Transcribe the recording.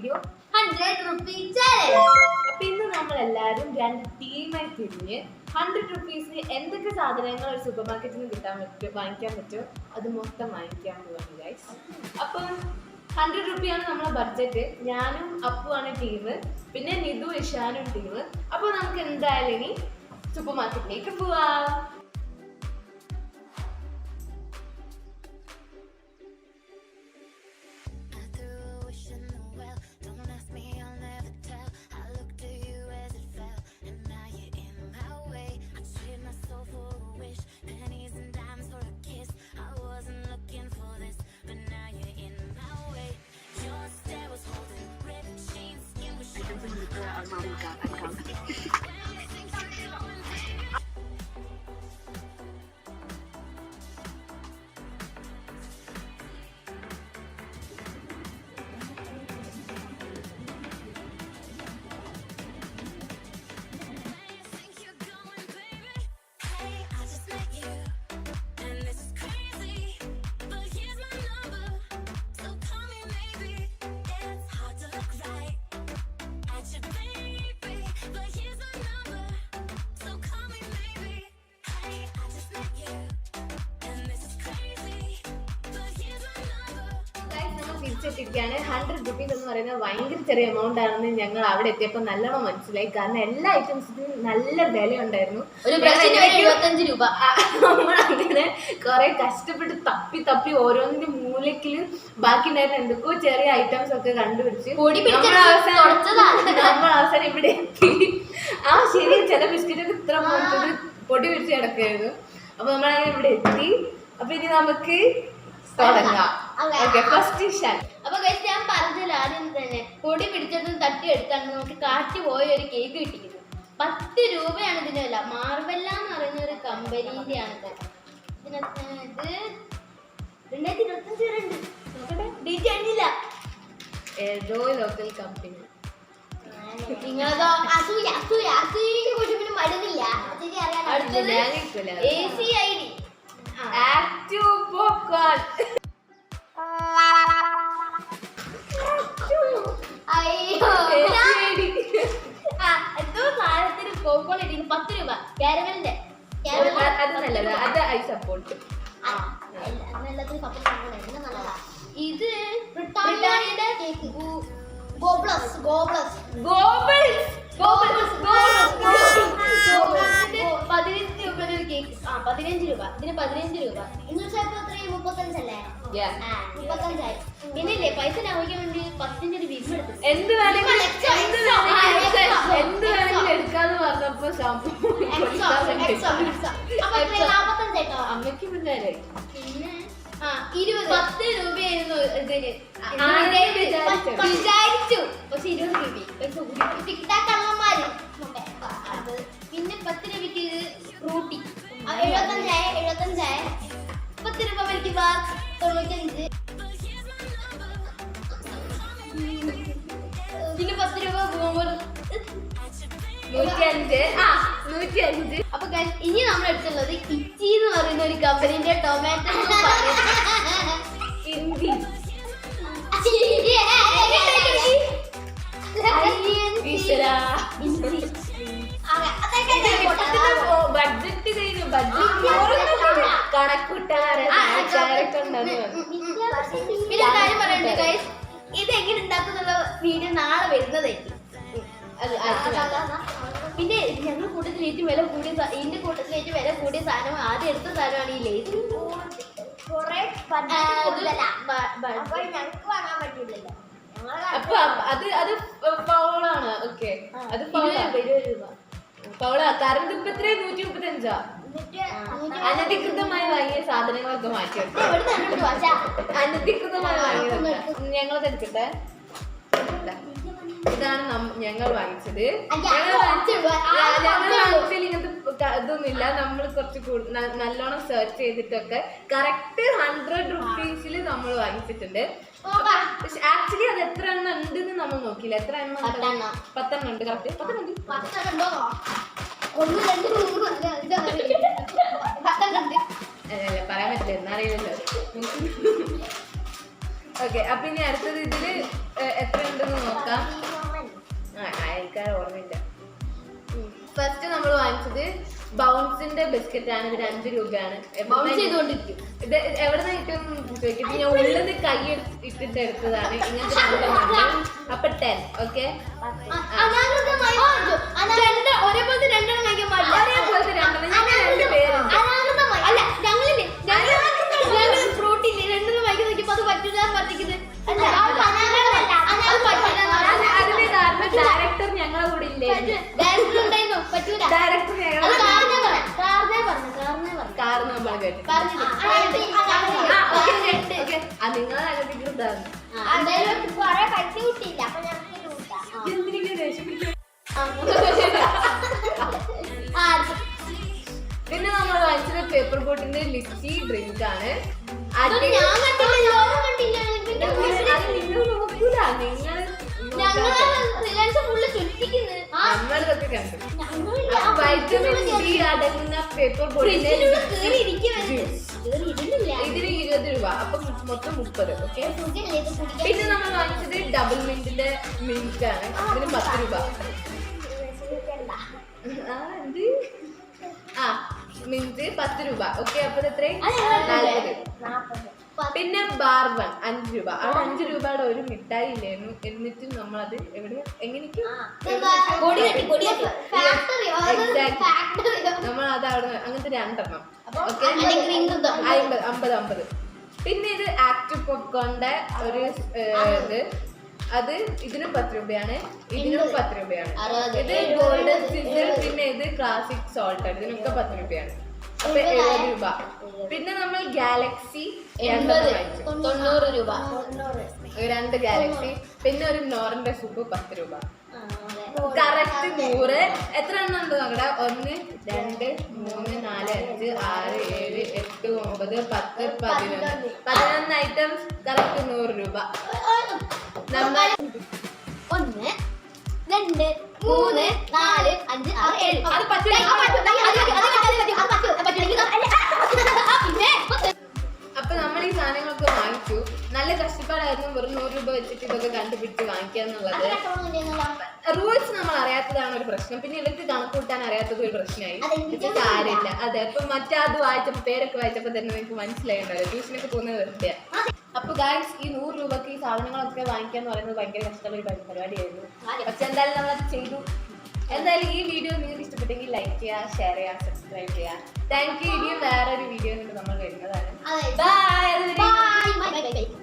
Video hundred rupee challenge അപ്പൊ ഇന്ന് നമ്മൾ എല്ലാവരും രണ്ട് ടീമായി തിരിഞ്ഞ് ഹൺഡ്രഡ് റുപ്പീസിന് എന്തൊക്കെ സാധനങ്ങൾ ഒരു സൂപ്പർ മാർക്കറ്റിൽ നിന്ന് കിട്ടാൻ പറ്റും വാങ്ങിക്കാൻ പറ്റും അത് മൊത്തം വാങ്ങിക്കാൻ പോവാണ് ഗൈസ് അപ്പം ഹൺഡ്രഡ് റുപ്പിയാണ് നമ്മളെ ബഡ്ജറ്റ് ഞാനും അപ്പുവാണ് ടീം പിന്നെ നിധു ഇഷാനും ടീം അപ്പോൾ നമുക്ക് എന്തായാലും ഇനി സൂപ്പർ മാർക്കറ്റിലേക്ക് പോവാം. 我妈咪家的钢笔 തിരിച്ചെത്തിയിരിക്കുകയാണ് ഹൺഡ്രഡ് റുപ്പീസ് എന്ന് പറയുന്നത് ഭയങ്കര ചെറിയ എമൗണ്ട് ആണെന്ന് ഞങ്ങൾ അവിടെ എത്തിയപ്പോൾ നല്ലോണം മനസ്സിലായി. കാരണം എല്ലാ ഐറ്റംസിനും നല്ല വില ഉണ്ടായിരുന്നു ഒരു എഴുപത്തഞ്ച് രൂപ. നമ്മളങ്ങനെ കുറെ കഷ്ടപ്പെട്ട് തപ്പി തപ്പി ഓരോന്നിന്റെ മൂലക്കിലും ബാക്കി ഉണ്ടായിരുന്ന എന്തൊക്കെയോ ചെറിയ ഐറ്റംസ് ഒക്കെ കണ്ടുപിടിച്ച് പൊടി പിടിച്ച നമ്മൾ അവസാനം- ഇവിടെ എത്തി. ആ ശരി ചില ബിസ്ക്കറ്റൊക്കെ ഇത്ര പോലത്തത് പൊടി പിടിച്ച് കിടക്കായിരുന്നു അപ്പൊ നമ്മളങ്ങനെ ഇവിടെ എത്തി. അപ്പൊ ഇനി നമുക്ക് തുടങ്ങാം. ഓക്കെ ഫസ്റ്റ് ഷൻ അപ്പൊ guys, ഞാൻ പറഞ്ഞില്ല ആദ്യം തന്നെ പൊടി പിടിച്ചതും തട്ടി എടുത്താണ് നമുക്ക് കാട്ടി പോയ ഒരു കേക്ക് കിട്ടിയത് പത്ത് രൂപയാണ് ഇതിന്റെ വില. മാർബല്ല എന്ന് പറയുന്ന ഒരു കമ്പനീന്റെ ഇതിനകത്ത് ഇത് രണ്ടായിരത്തി ഇരുപത്തഞ്ച് വരെ ഉണ്ട്. നോക്കട്ടെ. ഡേറ്റ് കഴിഞ്ഞില്ല ഏതോ ലോക്കൽ കമ്പനി നിങ്ങളതോ അസൂയ അസൂയ അസൂയക്ക് കുശുമ്പിന് മരുന്നില്ല അടുത്തത്. A C I D active popcorn popcorn ഇട്ടിരുന്നു പത്ത് രൂപ. കാരമലിന്റെ അത് നല്ലതാ. അത് ഐ സപ്പോർട്ട് ഇത് ബ്രിട്ടാനിയുടെ ഗോബ്ലസ് ഗോബ്ലസ്. ഗോബിൾസ്. ഗോബ്ലസ് പതിനഞ്ച് രൂപ ഒരു കേക്ക്. ആ പതിനഞ്ച് രൂപ. ഇതിന് പതിനഞ്ച് രൂപ. മുപ്പത്തഞ്ചല്ലേ Yeah. മുപ്പത്തഞ്ചായി. പിന്നില്ലേ? പൈസ ലാഭിക്കാൻ വേണ്ടി പത്തിന്റെ ഒരു ബില്ല് എടുത്തു. എന്ത് വേണമെങ്കിലും എന്ത് വേണമെങ്കിലും ആ, ഷാംപൂ അമ്മയ്ക്ക് പിള്ളേരെ. പിന്നെ? ആ ഇരുപത്. പത്ത് രൂപയായിരുന്നു ഇതിന്. വിചാരിച്ചു. പക്ഷെ ഇരുപത് രൂപ. പൈസ കൂടി. ടിക്ടാക്കള്ളന്മാര് അത് പിന്നെ പത്ത് രൂപയ്ക്ക് ഫ്രൂട്ടി. എഴുപത്തഞ്ചായ എഴുപത്തഞ്ചായ. പത്ത് രൂപ മേടിക്കുമ്പോ തൊണ്ണൂറ്റഞ്ച്. നൂറ്റി അഞ്ച് ആ നൂറ്റി അപ്പൊ ഇനി നമ്മൾ എടുത്തുള്ളത് ഇച്ചി എന്ന് പറയുന്ന ഒരു കമ്പനിന്റെ ടൊമാറ്റോ ഹിന്ദി ബഡ്ജറ്റ് കഴിഞ്ഞു. ബഡ്ജറ്റ് കണക്കൂട്ടാരെ പിന്നെ കാര്യം പറയണ്ടേ ഗൈസ് ഇത് എങ്ങനെ ഉണ്ടാക്കുന്നുള്ള വീഡിയോ നാളെ വരുന്നതായിരിക്കും. പിന്നെ ഞങ്ങൾ കൂട്ടത്തിൽ ഏറ്റവും വില കൂടിയ എന്റെ ഇതിന്റെ കൂട്ടത്തിൽ ഏറ്റവും വില കൂടിയ സാധനം ആദ്യം എടുത്ത സാധനമാണ് ഈ ലേസ് അപ്പൊ അത് അത് പൗളാണ് ഓക്കെ. അത് പൗള കറണ്ട് ഇപ്പൊ എത്ര നൂറ്റി മുപ്പത്തി അഞ്ചാ അനധികൃതമായി വാങ്ങിയ സാധനങ്ങളൊക്കെ മാറ്റി. അനധികൃതമായി വാങ്ങിയത് ഞങ്ങളത് എടുക്കട്ടെ. ഇതാണ് ഞങ്ങൾ വാങ്ങിച്ചത്. ഞങ്ങൾ വാങ്ങിച്ചിൽ ഇങ്ങനത്തെ ഇതൊന്നുമില്ല. നമ്മൾ കുറച്ച് നല്ലോണം സെർച്ച് ചെയ്തിട്ടൊക്കെ കറക്റ്റ് ഹൺഡ്രഡ് റുപ്പീസിൽ നമ്മൾ വാങ്ങിച്ചിട്ടുണ്ട്. ആക്ച്വലി അത് എത്ര എണ്ണം ഉണ്ടെന്ന് നമ്മൾ നോക്കിയില്ല. എത്ര എണ്ണം ഉണ്ട്? പത്തെണ്ണം. ഉണ്ട് കറക്റ്റ് പത്തെണ്ണം ഉണ്ട്. ഉണ്ടോ? ഉണ്ട്. പറയാൻ പറ്റില്ല. എന്നറിയില്ലല്ലോ ഓക്കെ അപ്പൊ ഇനി അടുത്തത് ഇതിൽ എത്ര ഉണ്ടെന്ന് നോക്കാം. അയൽക്കാർ ഓർമ്മയില്ല. ഫസ്റ്റ് നമ്മൾ വാങ്ങിച്ചത് ബൗൺസിന്റെ ബിസ്ക്കറ്റ് ആണ് ഇത് അഞ്ച് രൂപയാണ്. ബൗൺസ് ചെയ്തുകൊണ്ടിരിക്കും ഇത് എവിടെ നിന്ന് കിട്ടും ചോദിക്കും. ഞാൻ ഉള്ളിൽ നിന്ന് കൈ ഇട്ടിട്ട് എടുത്തതാണ്. ഇങ്ങനത്തെ അപ്പൊ ടെൻ ഓക്കെ. രണ്ട് ഒരേപോലത്തെ രണ്ടെണ്ണം വാങ്ങിക്കാൻ പാടില്ല. ഒരേപോലത്തെ രണ്ടെണ്ണം. രണ്ട്. അല്ല ഞങ്ങളില്ലേ? ഞങ്ങൾ ഞങ്ങൾ ഫ്രൂട്ടില്ലേ? രണ്ടെണ്ണം വാങ്ങിക്കാൻ നോക്കിയപ്പോ അത് പറ്റില്ല പറഞ്ഞിരിക്കുന്നത് അല്ല പിന്നെ നമ്മൾ വായിച്ചത് പേപ്പർ ബോട്ടിന്റെ ലിസ്റ്റി ഡ്രിങ്ക് ആണ്. ഞാൻ കണ്ടില്ല. നമ്മളിതൊക്കെ കണ്ടു. ഞങ്ങളില്ല. അപ്പൊ വൈറ്റമിൻ ഡി അടങ്ങുന്ന പേപ്പർ ബോട്ടിന്റെ ഇതിന് ഇരുപത് രൂപ. അപ്പൊ മൊത്തം മുപ്പത് ഓക്കെ പിന്നെ നമ്മൾ വാങ്ങിച്ചത് ഡബിൾ മിന്റിന്റെ മിൽക്ക് ആണ്. അതിന് പത്ത് രൂപ. ആ മിന്റ് പത്ത് രൂപ. ഓക്കെ അപ്പൊ എത്രയും നാല്പത്. നാൽപ്പത് പിന്നെ ബാർബൺ അഞ്ച് രൂപ. ആ അഞ്ച് രൂപയുടെ ഒരു മിഠായി ഇല്ലായിരുന്നു നമ്മൾ നമ്മളത് എവിടെ? എങ്ങനെയൊക്കെ പൊടി കെട്ടി പൊടി കെട്ടി. Factory Exactly. നമ്മൾ അത് അവിടെ അങ്ങനത്തെ രണ്ടെണ്ണം. അമ്പത് അമ്പത് അമ്പത്. പിന്നെ ഇത് ആക്ട് പോപ്കോണിന്റെ ഒരു ഇത്. അത് ഇതിനും പത്ത് രൂപയാണ്. ഇതിനും പത്ത് രൂപയാണ്. ഇത് ഗോൾഡൻ സിൽവർ പിന്നെ ഇത് ക്ലാസിക് സോൾട്ട് ഇതിനൊക്കെ പത്ത് രൂപയാണ്. അപ്പൊ എഴുപത് രൂപ. പിന്നെ നമ്മൾ ഗാലക്സി തൊണ്ണൂറ്. രൂപ. രണ്ട് ഗാലക്സി. പിന്നെ ഒരു നോറിന്റെ സൂപ്പ് പത്ത് രൂപ. കറക്റ്റ് നൂറ്. എത്ര എണ്ണം ഉണ്ട് നോക്കട ഒന്ന് രണ്ട് മൂന്ന് നാല് അഞ്ച് ആറ് ഏഴ് എട്ട് ഒമ്പത് പത്ത് പതിനൊന്ന്. പതിനൊന്ന് ഐറ്റംസ് കറക്റ്റ് നൂറ് രൂപ. നമ്മൾ ഒന്ന് രണ്ട് മൂന്ന് നാല് അഞ്ച് ആറ് ഏഴ്. അത് പറ്റില്ല. സാധനങ്ങളൊക്കെ വാങ്ങിച്ചു. നല്ല കഷ്ടപ്പാടായിരുന്നു. വെറും നൂറ് രൂപ വെച്ചിട്ട് ഇതൊക്കെ കണ്ടുപിടിച്ച് വാങ്ങിക്കുക എന്നുള്ളത്. റൂൾസ് നമ്മൾ അറിയാത്തതാണ് ഒരു പ്രശ്നം. പിന്നെ ഇവർക്ക് കണക്കൂട്ടാൻ അറിയാത്തത് ഒരു പ്രശ്നമായി. കാര്യമില്ല. അതെ അപ്പൊ മറ്റേ അത് വായിച്ചപ്പോ പേരൊക്കെ വായിച്ചപ്പോ തന്നെ നിങ്ങൾക്ക് മനസ്സിലായിട്ടുണ്ടല്ലോ ട്യൂഷനൊക്കെ പോകുന്നത് വെറുതെ അപ്പൊ ഗായ്സ് ഈ നൂറ് രൂപക്ക് ഈ സാധനങ്ങളൊക്കെ വാങ്ങിക്കുക എന്ന് പറയുന്നത് ഭയങ്കര കഷ്ടമുള്ള ഒരു പരിപാടിയായിരുന്നു പക്ഷെ എന്തായാലും നമ്മളത് ചെയ്തു. എന്തായാലും ഈ വീഡിയോ നിങ്ങൾക്ക് ഇഷ്ടപ്പെട്ടെങ്കിൽ ലൈക്ക് ചെയ്യുക ഷെയർ ചെയ്യുക സബ്സ്ക്രൈബ് ചെയ്യുക. താങ്ക് യു ഇനിയും ഒരു വീഡിയോ നമ്മൾ വരുന്നതാണ്. അതെ. Bye bye bye bye